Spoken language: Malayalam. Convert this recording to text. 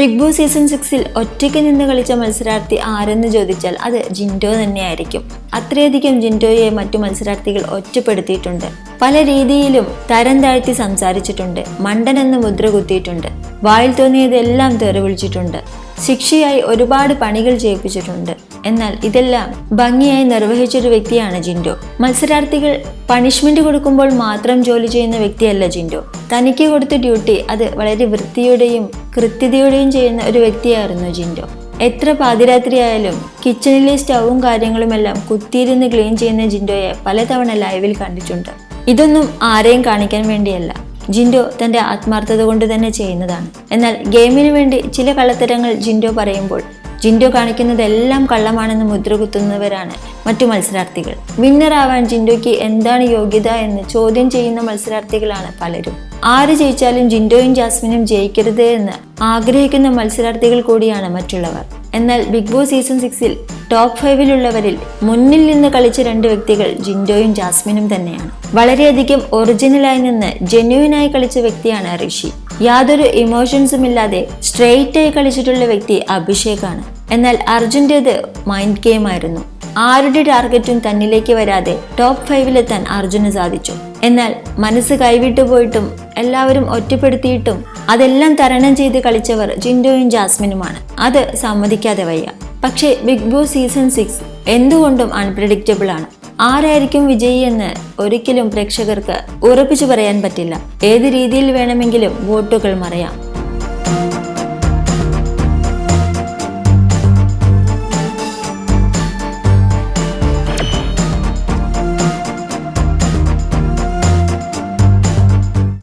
ബിഗ് ബോസ് സീസൺ സിക്സിൽ ഒറ്റയ്ക്ക് നിന്ന് കളിച്ച മത്സരാർത്ഥി ആരെന്ന് ചോദിച്ചാൽ അത് ജിൻഡോ തന്നെയായിരിക്കും. അത്രയധികം ജിൻഡോയെ മറ്റു മത്സരാർത്ഥികൾ ഒറ്റപ്പെടുത്തിയിട്ടുണ്ട്. പല രീതിയിലും തരം താഴ്ത്തി സംസാരിച്ചിട്ടുണ്ട്. മണ്ടനെന്ന് മുദ്ര കുത്തിയിട്ടുണ്ട്. വായിൽ തോന്നിയതെല്ലാം തെറി വിളിച്ചിട്ടുണ്ട് ശിക്ഷയായി ഒരുപാട് പണികൾ ചെയ്യിപ്പിച്ചിട്ടുണ്ട്. എന്നാൽ ഇതെല്ലാം ഭംഗിയായി നിർവഹിച്ചൊരു വ്യക്തിയാണ് ജിൻഡോ. മത്സരാർത്ഥികൾ പണിഷ്മെന്റ് കൊടുക്കുമ്പോൾ മാത്രം ജോലി ചെയ്യുന്ന വ്യക്തിയല്ല ജിൻഡോ. തനിക്ക് കൊടുത്ത ഡ്യൂട്ടി അത് വളരെ വൃത്തിയോടെയും കൃത്യതയോടെയും ചെയ്യുന്ന ഒരു വ്യക്തിയായിരുന്നു ജിൻഡോ. എത്ര പാതിരാത്രിയായാലും കിച്ചണിലെ സ്റ്റൗവും കാര്യങ്ങളുമെല്ലാം കുത്തിയിരുന്ന് ക്ലീൻ ചെയ്യുന്ന ജിൻഡോയെ പലതവണ ലൈവിൽ കണ്ടിട്ടുണ്ട്. ഇതൊന്നും ആരെയും കാണിക്കാൻ വേണ്ടിയല്ല. ജിൻഡോ തന്റെ ആത്മാർത്ഥത കൊണ്ട് തന്നെ ചെയ്യുന്നതാണ്. എന്നാൽ ഗെയിമിന് വേണ്ടി ചില കള്ളത്തരങ്ങൾ ജിൻഡോ പറയുമ്പോൾ ജിൻഡോ കാണിക്കുന്നതെല്ലാം കള്ളമാണെന്ന് മുദ്രകുത്തുന്നവരാണ് മറ്റു മത്സരാർത്ഥികൾ. വിന്നർ ആവാൻ ജിൻഡോയ്ക്ക് എന്താണ് യോഗ്യത എന്ന് ചോദ്യം ചെയ്യുന്ന മത്സരാർത്ഥികളാണ് പലരും. ആര് ജയിച്ചാലും ജിൻഡോയും ജാസ്മിനും ജയിക്കരുത് എന്ന് ആഗ്രഹിക്കുന്ന മത്സരാർത്ഥികൾ കൂടിയാണ് മറ്റുള്ളവർ. എന്നാൽ ബിഗ് ബോസ് സീസൺ സിക്സിൽ ടോപ്പ് ഫൈവിലുള്ളവരിൽ മുന്നിൽ നിന്ന് കളിച്ച രണ്ട് വ്യക്തികൾ ജിൻഡോയും ജാസ്മിനും തന്നെയാണ്. വളരെയധികം ഒറിജിനലായി നിന്ന് ജെന്യുവിനായി കളിച്ച വ്യക്തിയാണ് ഋഷി. യാതൊരു ഇമോഷൻസും ഇല്ലാതെ സ്ട്രെയിറ്റ് ആയി കളിച്ചിട്ടുള്ള വ്യക്തി അഭിഷേകാണ്. എന്നാൽ അർജുന്റേത് മൈൻഡ് ഗെയിം ആയിരുന്നു. ആരുടെ ടാർഗറ്റും തന്നിലേക്ക് വരാതെ ടോപ്പ് ഫൈവിലെത്താൻ അർജുന് സാധിച്ചു. എന്നാൽ മനസ്സ് കൈവിട്ടു പോയിട്ടും എല്ലാവരും ഒറ്റപ്പെടുത്തിയിട്ടും അതെല്ലാം തരണം ചെയ്ത് കളിച്ചവർ ജിൻഡോയും ജാസ്മിനുമാണ്. അത് സമ്മതിക്കാതെ വയ്യ. പക്ഷേ ബിഗ് ബോസ് സീസൺ സിക്സ് എന്തുകൊണ്ടും അൺപ്രഡിക്റ്റബിൾ ആണ്. ആരായിരിക്കും വിജയി എന്ന് ഒരിക്കലും പ്രേക്ഷകർക്ക് ഉറപ്പിച്ചു പറയാൻ പറ്റില്ല. ഏത് രീതിയിൽ വേണമെങ്കിലും വോട്ടുകൾ മറയാം.